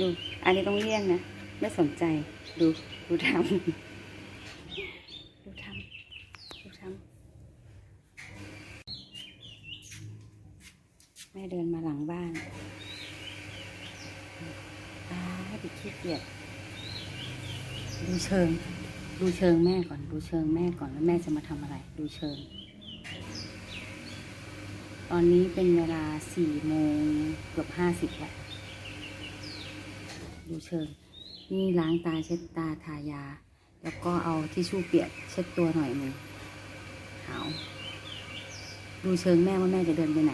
ดู อันนี้ต้องเลี่ยงนะ ไม่สนใจ ดู ดูทำดูทำดูทำแม่เดินมาหลังบ้านตาดิขี้เกียจดูเชิง ดูเชิงแม่ก่อน ดูเชิงแม่ก่อนแล้วแม่จะมาทำอะไร ดูเชิง ตอนนี้เป็นเวลาสี่โมงเกือบห้าสิบแล้ว ดูเชิง นี่ล้างตาเช็ดตาทายา แล้วก็เอาที่ชู่เปียกเช็ดตัวหน่อยหนึ่งหาวดูเชิงแม่ว่าแม่จะเดินไปไหน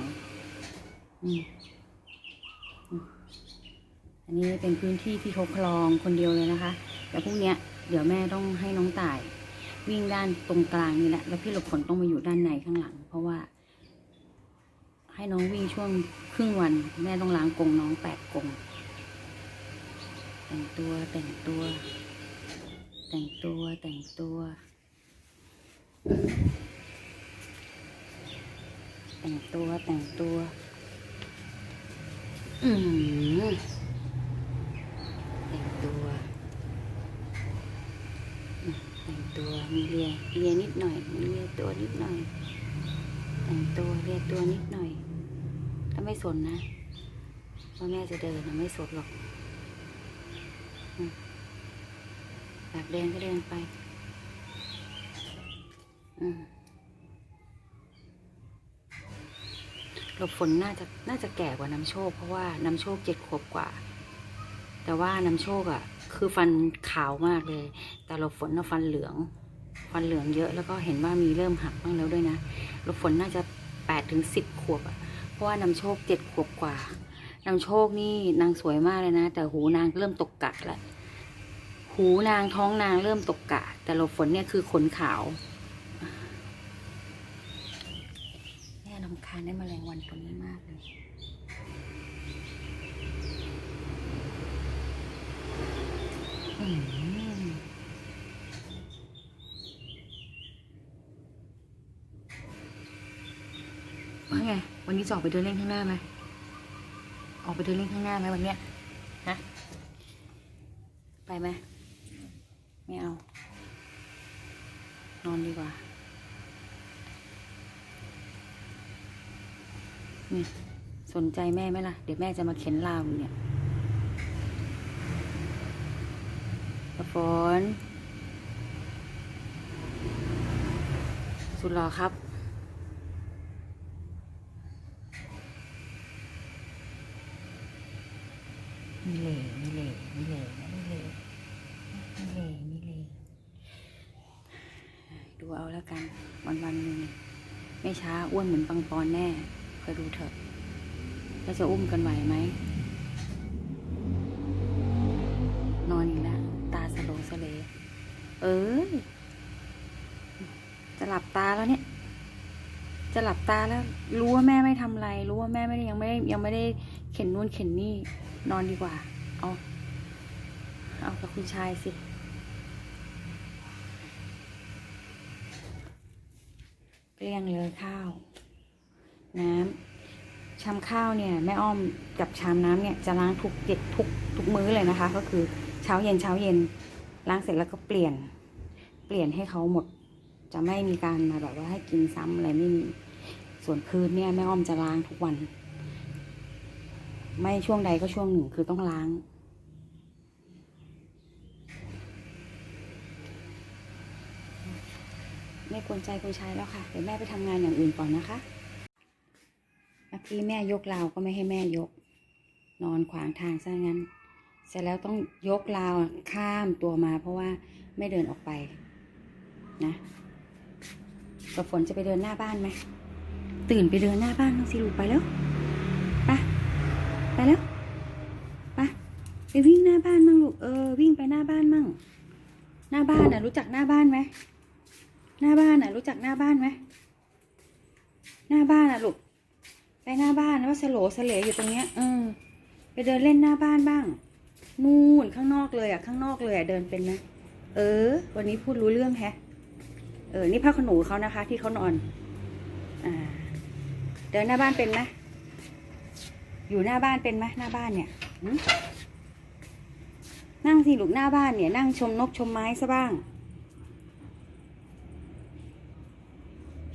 อันนี้เป็นพื้นที่ที่เขาคลองคนเดียวเลยนะคะ แต่พรุ่งเนี้ยเดี๋ยวแม่ต้องให้น้องต่ายวิ่งด้านตรงกลางนี่แหละ แล้วพี่หลบฝนต้องมาอยู่ด้านในข้างหลัง เพราะว่า ให้น้องวิ่งช่วงครึ่งวัน แม่ต้องล้างกงน้องแปดกง แต่งตัวแต่งตัว แต่งตัวแต่งตัว แต่งตัวแต่งตัว อืมแต่งตัว แต่งตัวมีเลียเลียนิดหน่อยมีเลียตัวนิดหน่อย แต่งตัวเลียตัวนิดหน่อยถ้าไม่สนนะว่าแม่จะเดินนะไม่สนหรอก อยากเดินก็เดินไปอืมหลบฝนน่าจะน่าจะแก่กว่าน้ำโชค เพราะว่าน้ำโชคเจ็ดขวบกว่า แต่ว่าน้ำโชคอะ่ะ คือฟันขาวมากเลย แต่หลบฝนน่ะฟันเหลือง ฟันเหลืองเยอะแล้วก็เห็นว่ามีเริ่มหักบ้างแล้วด้วยนะหลบฝนน่าจะแปดถึงสิบขวบอะ่ะ เพราะว่าน้ำโชคเจ็ดขวบกว่า น้ำโชคนี่นางสวยมากเลยนะ แต่หูนางเริ่มตกกะแล้วหูนางท้องนางเริ่มตกกะ แต่หลบฝนเนี่ยคือขนขาวแม่ลำคาญได้มาแมลงวันตัวนี้มากเลยว่าไง วันนี้จออกไปเดินเล่นข้างหน้าไหม ออกไปเดินเล่นข้างหน้าไหมวันเนี้ยฮะไปไหมไม่เอา นอนดีกว่านี่สนใจแม่ไหมล่ะ เดี๋ยวแม่จะมาเข็นลาวเนี่ยกระฝนสุดหรอครับ มีเหล่มีเหล่มีเหล่นะมีเหล่มีเหล่มีเหล่ดูเอาแล้วกัน วันวันหนึ่งไม่ช้าอ้วนเหมือนปังปอนแน่คอยดูเถอะแล้วจะอุ้มกันไหวไหม นอนอีกแล้วตาสโลสเล เออจะหลับตาแล้วเนี่ย จะหลับตาแล้ว รู้ว่าแม่ไม่ทำอะไร รู้ว่าแม่ไม่ได้ยังไม่ได้ยังไม่ได้เข็นนู่นเข็นนี่ นอนดีกว่า เอา เอากับคุณชายสิ เกลี้ยงเลยข้าว น้ำชามข้าวเนี่ยแม่อ้อมกับชามน้ำเนี่ยจะล้างทุกเจ็ดทุกทุกมื้อเลยนะคะ ก็คือเช้าเย็นเช้าเย็นล้างเสร็จแล้วก็เปลี่ยน เปลี่ยนให้เขาหมด จะไม่มีการมาแบบว่าให้กินซ้ำอะไรไม่มี ส่วนคืนเนี่ยแม่อ้อมจะล้างทุกวัน ไม่ช่วงใดก็ช่วงหนึ่งคือต้องล้าง ไม่กวนใจคุณชายแล้วค่ะ เดี๋ยวแม่ไปทำงานอย่างอื่นก่อนนะคะเมื่อกี้แม่ยกราวก็ไม่ให้แม่ยก นอนขวางทางซะงั้น เสร็จแล้วต้องยกราวข้ามตัวมา เพราะว่าไม่เดินออกไป นะกับฝนจะไปเดินหน้าบ้านไหมตื่นไปเดินหน้าบ้านบ้างสิลูกไปแล้ว แล้วไปไปวิ่งหน้าบ้านมั่งลูกเออวิ่งไปหน้าบ้านมั่ง หน้าบ้านน่ะ รู้จักหน้าบ้านไหมหน้าบ้านน่ะ รู้จักหน้าบ้านไหมหน้าบ้านน่ะลูกไปหน้าบ้านว่าสโลสเหลอยู่ตรงเนี้ยเออไปเดินเล่นหน้าบ้านบ้าง นู่นข้างนอกเลยอะข้างนอกเลยอะเดินเป็นไหมเออ วันนี้พูดรู้เรื่องแฮะ เออ นี่ผ้าขนหนูเขานะคะ ที่เขานอน อ่า เดินหน้าบ้านเป็นไหม อยู่หน้าบ้านเป็นไหมหน้าบ้านเนี่ยนั่งสิลูกหน้าบ้านเนี่ย นั่งชมนกชมไม้ซะบ้าง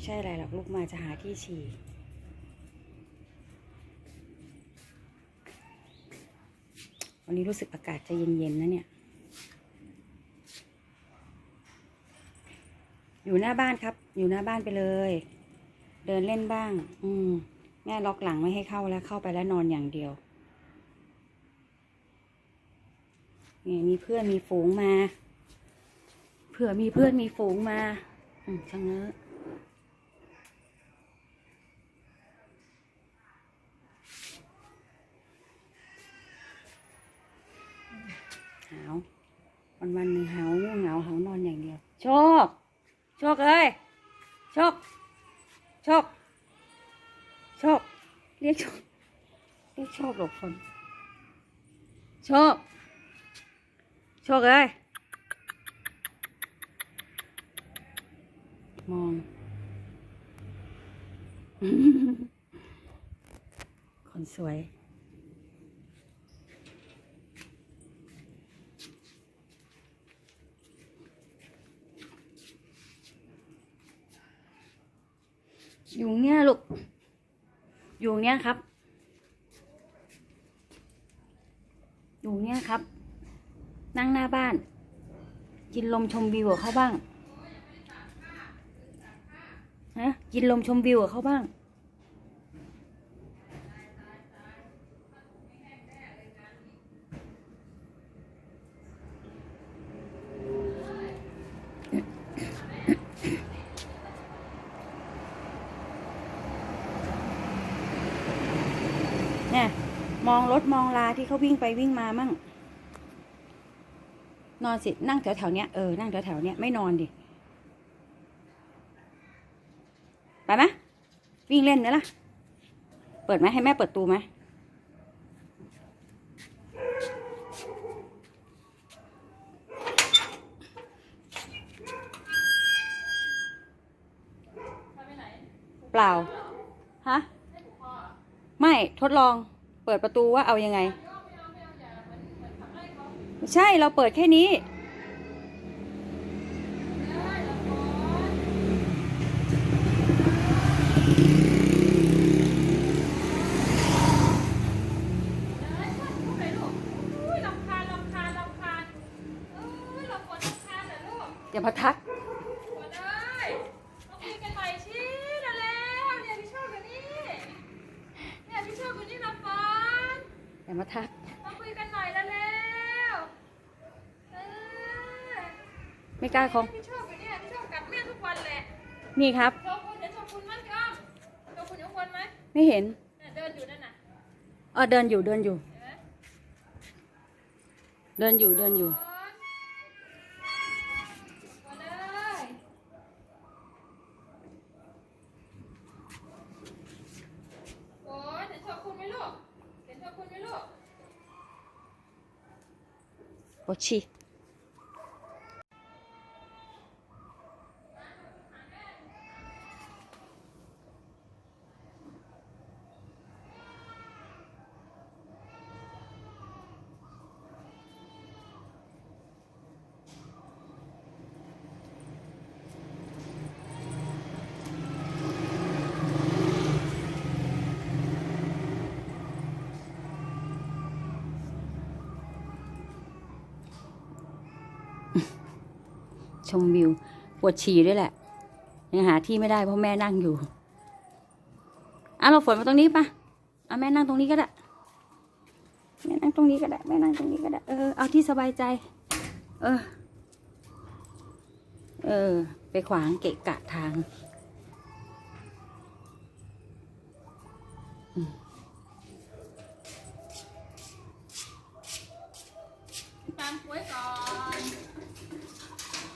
ใช่อะไรหรอกลูกมาจะหาที่ฉี่วันนี้รู้สึกอากาศจะเย็นๆนะเนี่ย อยู่หน้าบ้านครับ อยู่หน้าบ้านไปเลย เดินเล่นบ้าง อืม แม่ล็อกหลังไม่ให้เข้าแล้วเข้าไปแล้วนอนอย่างเดียวนี่มีเพื่อนมีฝูงมาเผื่อมีเพื่อนมีฝูงมาอืมช่างเนอะหาววันวันหนึ่งหาวง่วงเหงาหาวนอนอย่างเดียว โชค โชคเอ้ย โชค โชค โชคเรียกโชคเรียกโชคหลบฝนชคโชคเอ้ยมอง คนสวย อยู่เนี้ยลูก อยู่เนี้ยครับ อยู่เนี้ยครับ นั่งหน้าบ้าน กินลมชมวิวกับเขาบ้าง ฮะ กินลมชมวิวกับเขาบ้าง เนี่ย มองรถมองลา ที่เขาวิ่งไปวิ่งมามั่ง นอนสินั่งแถวแถวเนี้ยเออนั่งแถวแถวเนี้ยไม่นอนดิไปไหมวิ่งเล่นเนอล่ะ เปิดไหมให้แม่เปิดตูไหมเปล่า ฮะ ไม่ทดลอง ปิดประตูว่าเอายังไงไม่ใช่เราเปิดแค่นี้อุ้ยรำคาญรำค อย่ามาทักมาคุยกันหน่อยแล้วแล้วเออไม่กล้าคงพี่ชอบอยู่เนี่ยพี่ชอบกัดแม่ทุกวันแหละนี่ครับชอบคุณเดี๋ยวชอบคุณมั้ยครับชอบคุณอยู่คนไหมไม่เห็นเนี่ยเดินอยู่นั่นน่ะเออเดินอยู่เดินอยู่เห็นไหมเดินอยู่เดินอยู่ ปวดเลยโอ้ยเห็นชอบคุณไหมลูกเห็นชอบคุณไหมลูก ปว ชมวิว ปวดฉี่ด้วยแหละยังหาที่ไม่ได้เพราะแม่นั่งอยู่อะเราฝนมาตรงนี้ปะเอาแม่นั่งตรงนี้ก็ได้แม่นั่งตรงนี้ก็ได้แม่นั่งตรงนี้ก็ได้เออเอาที่สบายใจ เออ เออ ไปขวางเกะกะทาง ตามกล้วยก่อน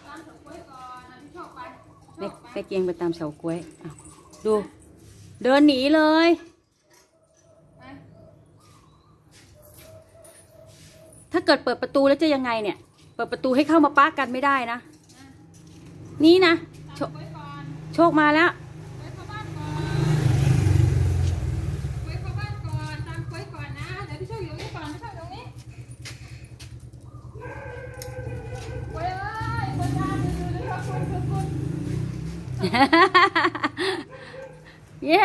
ตามกล้วยก่อนนะพี่ชอบไปช แม่อบไปเกียงไปตามเสากล้วยอ้าวดู เดินหนีเลย ถ้าเกิดเปิดประตูแล้วจะยังไงเนี่ย เปิดประตูให้เข้ามาป้ากันไม่ได้นะ นี่นะ โชโชคมาแล้ว กล้วยเข้าบ้านก่อนกล้วยเข้าบ้านก่อน ตามกล้วย เย้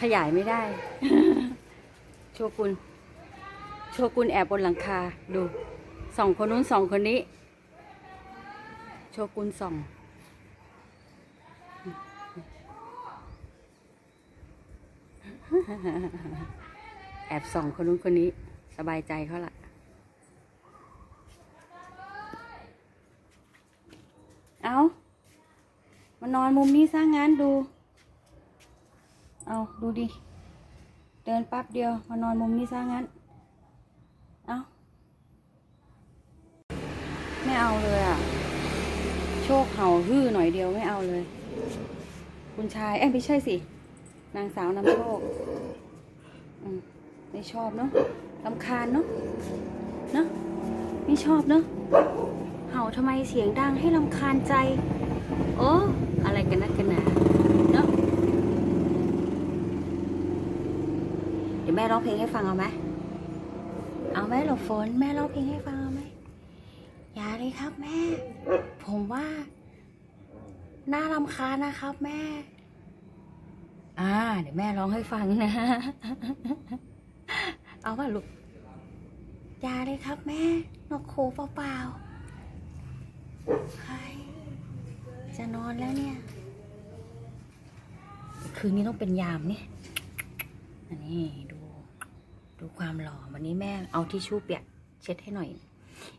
ขยายไม่ได้ โชกุนโชกุนแอบบนหลังคาดูสองคนนู้นสองคนนี้ โชกุนสองแอบสองคนนู้นคนนี้ สบายใจเขาละเอามานอนมุมนี้สร้างงานดู เอาดูดิ เดินปั๊บเดียว มานอนมุมนี้สร้างงานเอาไม่เอาเลยอะ โชคเห่าฮื้อหน่อยเดียวไม่เอาเลย คุณชาย เอ้ยไม่ใช่สิ นางสาวนำโชค อืม ไม่ชอบเนาะ ลำคาญเนาะเนาะไม่ชอบเนาะเห่าทำไมเสียงดังให้ลำคาญใจ โอ้อะไรกันนักกันหนาเนาะเดี๋ยวแม่ร้องเพลงให้ฟังเอาไหมเอาไหมหลบฝน แม่ร้องเพลงให้ฟังเอาไหมอย่าเลยครับแม่ ผมว่าน่ารำคาญนะครับแม่ อ่า เดี๋ยวแม่ร้องให้ฟังนะ เอาว่าลูก อย่าเลยครับแม่ นกโคเปล่าๆจะนอนแล้วเนี่ย คืนนี้ต้องเป็นยามเนี่ยอันนี้ดู ดูความหล่อวันนี้แม่เอาทิชชู่เปียกเช็ดให้หน่อย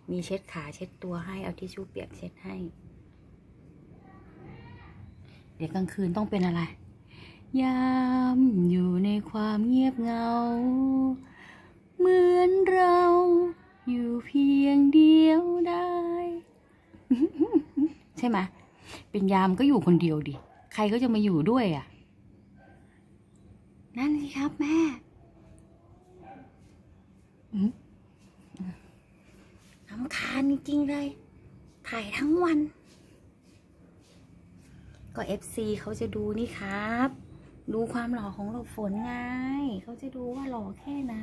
มีเช็ดขาเช็ดตัวให้เอาทิชชู่เปียกเช็ดให้ เดี๋ยวกลางคืนต้องเป็นอะไร ยามอยู่ในความเงียบเงา เหมือนเราอยู่เพียงเดียวได้ ใช่ไหมเป็นยามก็อยู่คนเดียวดิ ใครก็จะมาอยู่ด้วยอะ นั่นสิครับแม่อืมรำคาญจริงเลย ถ่ายทั้งวัน ก็เอฟซีเขาจะดูนี่ครับ ดูความหล่อของเราฝนไง เขาจะดูว่าหล่อแค่ไหน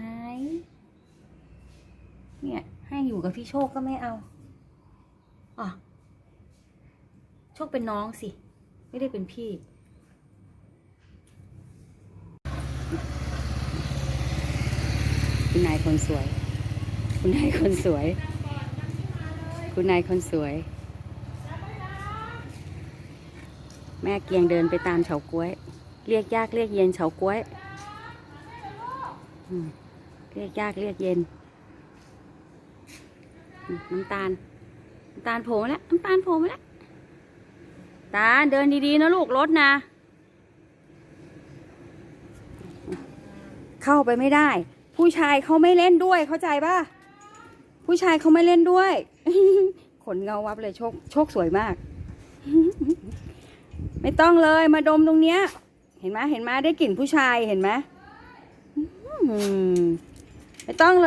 เนี่ย ให้อยู่กับพี่โชคก็ไม่เอาอ๋อโชคเป็นน้องสิ ไม่ได้เป็นพี่คุณนายคนสวย คุณนายคนสวย คุณนายคนสวย แม่เกียงเดินไปตามเฉาก้วย เรียกยากเรียกเย็นเฉาก้วยเรียกยากเรียกเย็น น้ำตาล น้ำตาลโผล่มาแล้ว น้ำตาลโผล่มาแล้ว ตาเดินดีๆนะลูกรถนะ เข้าไปไม่ได้ ผู้ชายเขาไม่เล่นด้วยเข้าใจป่ะ ผู้ชายเขาไม่เล่นด้วย ขนเงาวับเลยโชคโชคสวยมาก ไม่ต้องเลยมาดมตรงเนี้ย ห็นไหมเห็นไหมได้กลิ่นผู้ชายเห็นไหมอืมไม่ต้องเลย